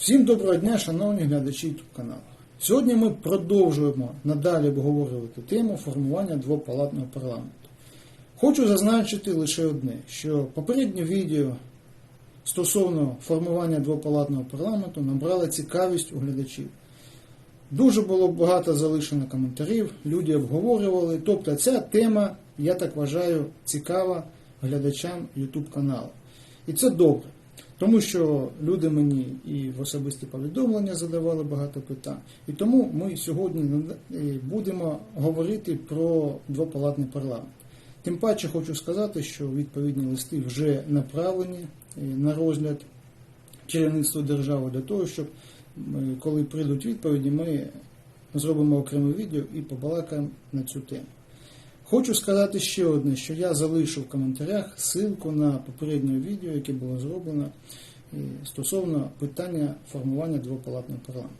Всім доброго дня, шановні глядачі YouTube каналу. Сьогодні ми продовжуємо надалі обговорювати тему формування двопалатного парламенту. Хочу зазначити лише одне, що попереднє відео стосовно формування двопалатного парламенту набрало цікавість у глядачів. Дуже було багато залишено коментарів, люди обговорювали. Тобто ця тема, я так вважаю, цікава глядачам YouTube каналу. І це добре. Тому що люди мені і в особисті повідомлення задавали багато питань. І тому ми сьогодні будемо говорити про двопалатний парламент. Тим паче хочу сказати, що відповідні листи вже направлені е, на розгляд керівництва держави для того, щоб коли прийдуть відповіді, ми зробимо окреме відео і побалакаємо на цю тему. Хочу сказати ще одне, що я залишу в коментарях ссылку на попереднє відео, яке було зроблено е, стосовно питання формування двопалатного парламенту.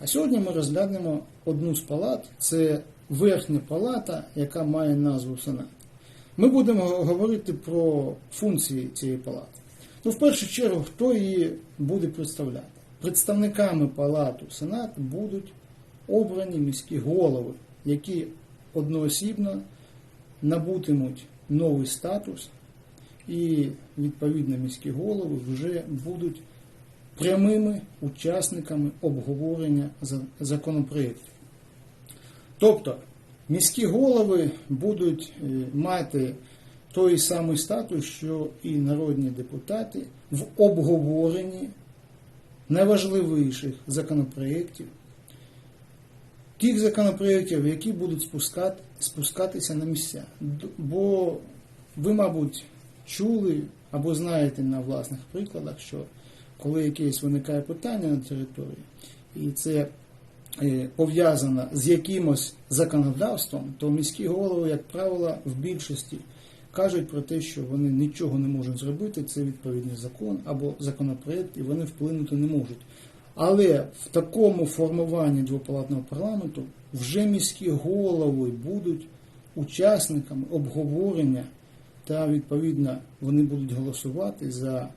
А сьогодні ми розглянемо одну з палат, це верхня палата, яка має назву Сенат. Ми будемо говорити про функції цієї палати. Ну, в першу чергу, хто її буде представляти? Представниками палату Сенат будуть обрані міські голови, які одноосібно набутимуть новий статус, і відповідно міські голови вже будуть прямими учасниками обговорення законопроєктів. Тобто міські голови будуть е, мати той самий статус, що і народні депутати в обговоренні найважливіших законопроєктів, тих законопроєктів, які будуть спускати, спускатися на місця. Бо ви, мабуть, чули або знаєте на власних прикладах, що коли якесь виникає питання на території, і це е, пов'язано з якимось законодавством, то міські голови, як правило, в більшості кажуть про те, що вони нічого не можуть зробити, це відповідний закон або законопроект, і вони вплинути не можуть. Але в такому формуванні двопалатного парламенту вже міські голови будуть учасниками обговорення та відповідно вони будуть голосувати за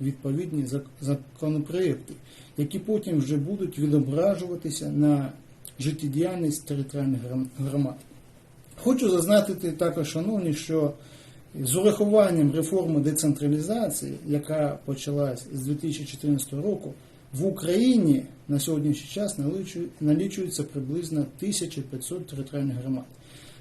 відповідні законопроекти, які потім вже будуть відображуватися на життєдіяльність територіальних громад. Хочу зазначити також, шановні, що з урахуванням реформи децентралізації, яка почалась з 2014 року, в Україні на сьогоднішній час налічується приблизно 1500 територіальних громад.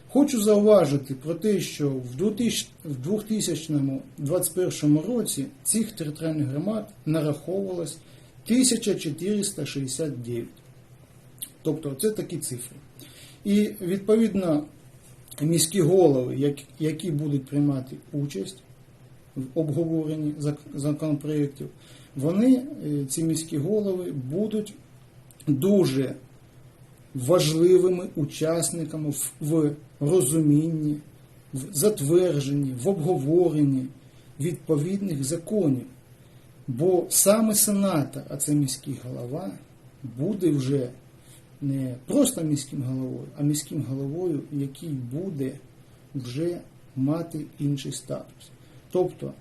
Хочу зауважити про те, що в 2000 в 2021 році цих територіальних громад нараховувалось 1469. Тобто це такі цифри. І відповідно міські голови, які будуть приймати участь в обговоренні законопроєктів, вони, е, ці міські голови, будуть дуже важливими учасниками в- розумінні, в затвердженні, в обговоренні відповідних законів. Бо саме сенатор, а це міський голова, буде вже не просто міським головою, а міським головою, який буде вже мати інший статус. Тобто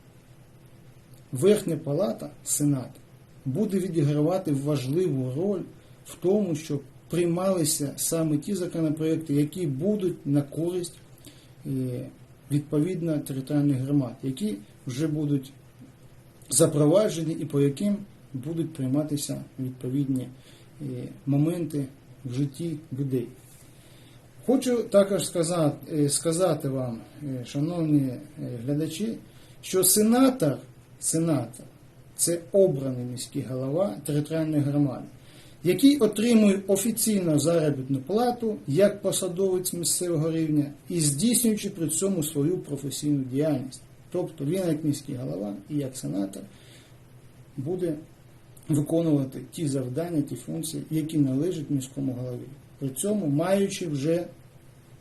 Верхня палата, Сенат, буде відігравати важливу роль в тому, щоб приймалися саме ті законопроекти, які будуть на користь е, відповідно територіальних громад, які вже будуть запроваджені і по яким будуть прийматися відповідні е, моменти в житті людей. Хочу також сказати, е, сказати вам, шановні глядачі, що сенатор, сенатор це обраний міський голова територіальної громади, який отримує офіційну заробітну плату як посадовець місцевого рівня і здійснюючи при цьому свою професійну діяльність. Тобто він як міський голова і як сенатор буде виконувати ті завдання, ті функції, які належать міському голові, при цьому маючи вже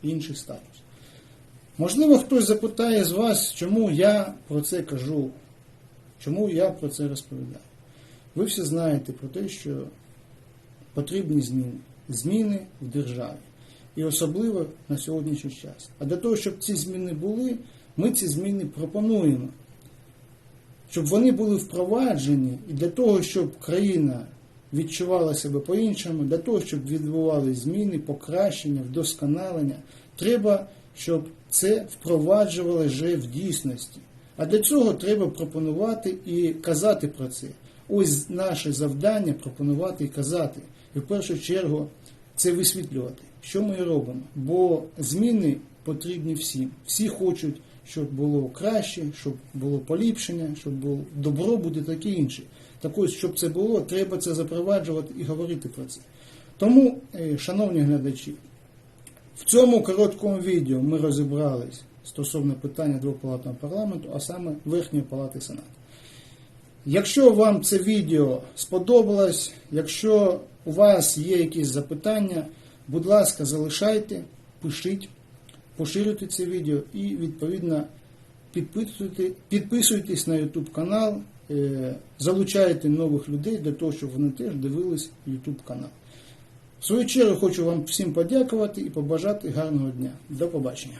інший статус. Можливо, хтось запитає з вас, чому я про це кажу, чому я про це розповідаю. Ви всі знаєте про те, що потрібні зміни, зміни в державі. І особливо на сьогоднішній час. А для того, щоб ці зміни були, ми ці зміни пропонуємо. Щоб вони були впроваджені, і для того, щоб країна відчували себе по-іншому, для того, щоб відбувалися зміни, покращення, вдосконалення, треба, щоб це впроваджували вже в дійсності. А для цього треба пропонувати і казати про це. Ось наше завдання пропонувати і казати. І в першу чергу це висвітлювати, що ми робимо. Бо зміни потрібні всім. Всі хочуть, щоб було краще, щоб було поліпшення, щоб було добробут і таке інше. Так ось, щоб це було, треба це запроваджувати і говорити про це. Тому, е, шановні глядачі, в цьому короткому відео ми розібрались стосовно питання двопалатного парламенту, а саме Верхньої палати Сенату. Якщо вам це відео сподобалось, якщо у вас є якісь запитання, будь ласка, залишайте, пишіть, поширюйте це відео і відповідно підписуйте, підписуйтесь на YouTube канал, е, залучайте нових людей для того, щоб вони теж дивились YouTube канал. В свою чергу хочу вам всім подякувати і побажати гарного дня. До побачення.